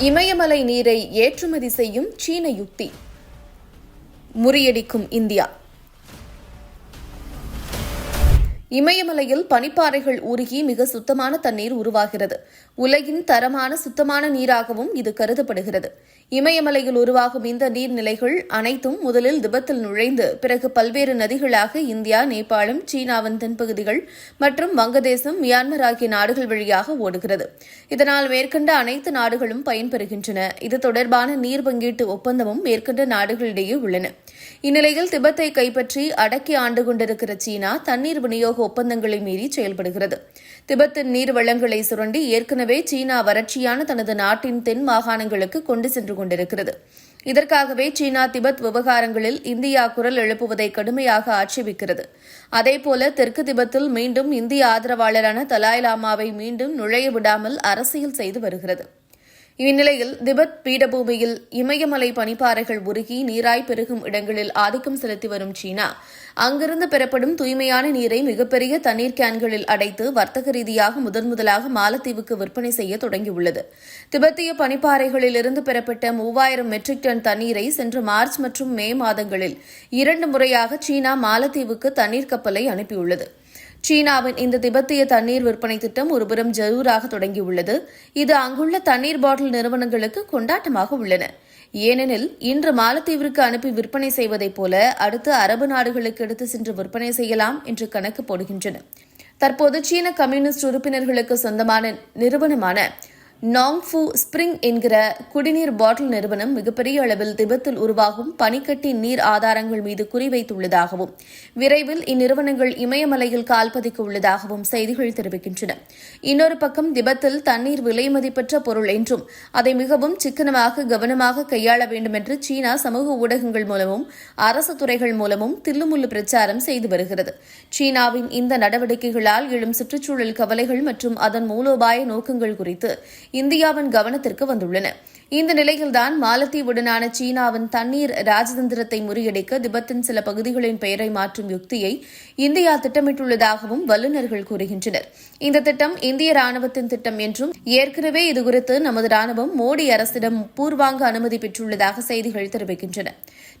இமயமலை நீரை ஏற்றுமதி செய்யும் சீன யுக்தி. முறியடிக்கும் இந்தியா. இமயமலையில் பனிப்பாறைகள் உருகி மிக சுத்தமான தண்ணீர் உருவாகிறது. உலகின் தரமான சுத்தமான நீராகவும் இது கருதப்படுகிறது. இமயமலையில் உருவாகும் இந்த நீர்நிலைகள் அனைத்தும் முதலில் திபத்தில் நுழைந்து பிறகு பல்வேறு நதிகளாக இந்தியா நேபாளம் சீனாவின் தென்பகுதிகள் மற்றும் வங்கதேசம் மியான்மர் ஆகிய நாடுகள் வழியாக ஓடுகிறது. இதனால் மேற்கண்ட அனைத்து நாடுகளும் பயன்பெறுகின்றன. இது தொடர்பான நீர் பங்கீட்டு ஒப்பந்தமும் மேற்கண்ட நாடுகளிடையே உள்ளன. இந்நிலையில் திபெத்தை கைப்பற்றி அடக்கி ஆண்டு கொண்டிருக்கிற சீனா தண்ணீர் விநியோக ஒப்பந்தங்களை மீறி செயல்படுகிறது. திபெத்தின் நீர் வளங்களை சுரண்டி ஏற்கனவே சீனா வறட்சியான தனது நாட்டின் தென் மாகாணங்களுக்கு கொண்டு சென்று கொண்டிருக்கிறது. இதற்காகவே சீனா திபெத் விவகாரங்களில் இந்தியா குரல் எழுப்புவதை கடுமையாக ஆட்சேபிக்கிறது. அதேபோல தெற்கு திபெத்தில் மீண்டும் இந்திய ஆதரவாளரான தலாய் லாமாவை மீண்டும் நுழைய விடாமல் அரசியல் செய்து வருகிறது. இந்நிலையில் திபெத் பீடபூமியில் இமயமலை பனிப்பாறைகள் உருகி நீராய் பெருகும் இடங்களில் ஆதிக்கம் செலுத்தி வரும் சீனா. அங்கிருந்து பெறப்படும் தூய்மையான நீரை மிகப்பெரிய தண்ணீர் கேன்களில் அடைத்து வர்த்தக ரீதியாக முதன் முதலாக மாலத்தீவுக்கு விற்பனை செய்ய தொடங்கியுள்ளது. திபெத்திய பனிப்பாறைகளிலிருந்து பெறப்பட்ட மூவாயிரம் மெட்ரிக் டன் தண்ணீரை சென்ற மார்ச் மற்றும் மே மாதங்களில் இரண்டு முறையாக சீனா மாலத்தீவுக்கு தண்ணீர் கப்பலை அனுப்பியுள்ளது. சீனாவின் இந்த திபெத்திய தண்ணீர் விற்பனை திட்டம் ஒருபுறம் ஜரூராக தொடங்கியுள்ளது. இது அங்குள்ள தண்ணீர் பாட்டில் நிறுவனங்களுக்கு கொண்டாட்டமாக உள்ளன. ஏனெனில் இன்று மாலத்தீவிற்கு அனுப்பி விற்பனை செய்வதைப் போல அடுத்து அரபு நாடுகளுக்கு எடுத்து சென்று விற்பனை செய்யலாம் என்று கணக்கு போடுகின்றன. தற்போது சீன கம்யூனிஸ்ட் உறுப்பினர்களுக்கு சொந்தமான நிறுவனமான நாங்ஃபு ஸ்பிரிங் என்கிற குடிநீர் பாட்டில் நிறுவனம் மிகப்பெரிய அளவில் திபெத்தில் உருவாகும் பனிக்கட்டி நீர் ஆதாரங்கள் மீது குறிவைத்துள்ளதாகவும் விரைவில் இந்நிறுவனங்கள் இமயமலையில் கால்பதிக்க உள்ளதாகவும் செய்திகள் தெரிவிக்கின்றன. இன்னொரு பக்கம் திபெத்தில் தண்ணீர் விலை மதிப்பற்ற பொருள் என்றும் அதை மிகவும் சிக்கனமாக கவனமாக கையாள வேண்டும் என்று சீனா சமூக ஊடகங்கள் மூலமும் அரசு துறைகள் மூலமும் தில்லுமுல்லு பிரச்சாரம் செய்து வருகிறது. சீனாவின் இந்த நடவடிக்கைகளால் எழும் சுற்றுச்சூழல் கவலைகள் மற்றும் அதன் மூலோபாய நோக்கங்கள் குறித்து இந்தியாவின் கவனத்திற்கு வந்துள்ளன. இந்த நிலையில்தான் மாலத்தீவுடனான சீனாவின் தண்ணீர் ராஜதந்திரத்தை முறியடிக்க திபெத்தின் சில பகுதிகளின் பெயரை மாற்றும் யுக்தியை இந்தியா திட்டமிட்டுள்ளதாகவும் வல்லுநர்கள் கூறுகின்றனர். இந்த திட்டம் இந்திய ராணுவத்தின் திட்டம் என்றும் ஏற்கனவே இதுகுறித்து நமது ராணுவம் மோடி அரசிடம் பூர்வாங்க அனுமதி பெற்றுள்ளதாக செய்திகள் தெரிவிக்கின்றன.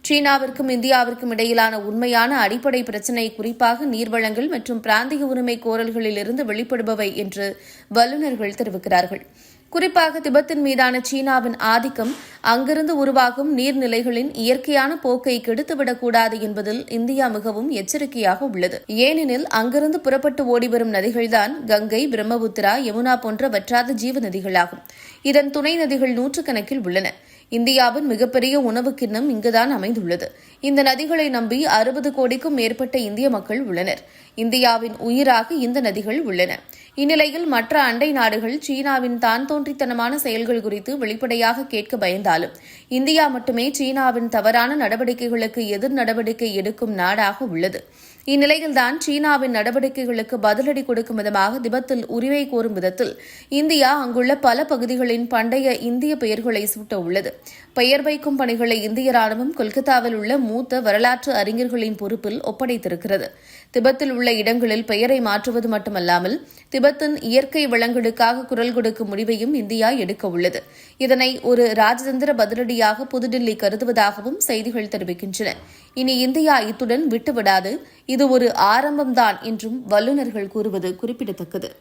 சீனாவிற்கும் இந்தியாவிற்கும் இடையிலான உண்மையான அடிப்படை பிரச்சினை குறிப்பாக நீர்வளங்கள் மற்றும் பிராந்திய உரிமை கோரல்களிலிருந்து வெளிப்படுபவை என்று வல்லுநர்கள் தெரிவிக்கிறார்கள். குறிப்பாக திபெத்தின் மீதான சீனாவின் ஆதிக்கம் அங்கிருந்து உருவாகும் நீர்நிலைகளின் இயற்கையான போக்கை கெடுத்துவிடக்கூடாது என்பதில் இந்தியா மிகவும் எச்சரிக்கையாக உள்ளது. ஏனெனில் அங்கிருந்து புறப்பட்டு ஓடிவரும் நதிகள்தான் கங்கை பிரம்மபுத்திரா யமுனா போன்ற வற்றாத ஜீவ நதிகளாகும் இதன் துணை நதிகள் நூற்றுக்கணக்கில் உள்ளன. இந்தியாவின் மிகப்பெரிய உணவு கிண்ணம் இங்குதான் அமைந்துள்ளது. இந்த நதிகளை நம்பி அறுபது கோடிக்கும் மேற்பட்ட இந்திய மக்கள் உள்ளனர். இந்தியாவின் உயிராக இந்த நதிகள் உள்ளன. இந்நிலையில் மற்ற அண்டை நாடுகள் சீனாவின் தான் தோன்றித்தனமான செயல்கள் குறித்து வெளிப்படையாக கேட்க பயந்தாலும் இந்தியா மட்டுமே சீனாவின் தவறான நடவடிக்கைகளுக்கு எதிர் நடவடிக்கை எடுக்கும் நாடாக உள்ளது. இந்நிலையில்தான் சீனாவின் நடவடிக்கைகளுக்கு பதிலடி கொடுக்கும் விதமாக திபெத்தில் உரிமை கோரும் விதத்தில் இந்தியா அங்குள்ள பல பகுதிகளின் பண்டைய இந்திய பெயர்களை சூட்ட உள்ளது பெயர் வைக்கும் பணிகளை இந்திய ராணுவம் கொல்கத்தாவில் உள்ள மூத்த வரலாற்று அறிஞர்களின் பொறுப்பில் ஒப்படைத்திருக்கிறது. திபெத்தில் உள்ள இடங்களில் பெயரை மாற்றுவது மட்டுமல்லாமல் திபெத்தின் இயற்கை வளங்களுக்காக குரல் கொடுக்கும் முடிவையும் இந்தியா எடுக்க உள்ளது இதனை ஒரு ராஜதந்திர பதிலடியாக புதுடில்லி கருதுவதாகவும் செய்திகள் தெரிவிக்கின்றன. இனி இந்தியா இத்துடன் விட்டுவிடாது. இது ஒரு ஆரம்பம்தான் என்றும் வல்லுநர்கள் கூறுவது குறிப்பிடத்தக்கது.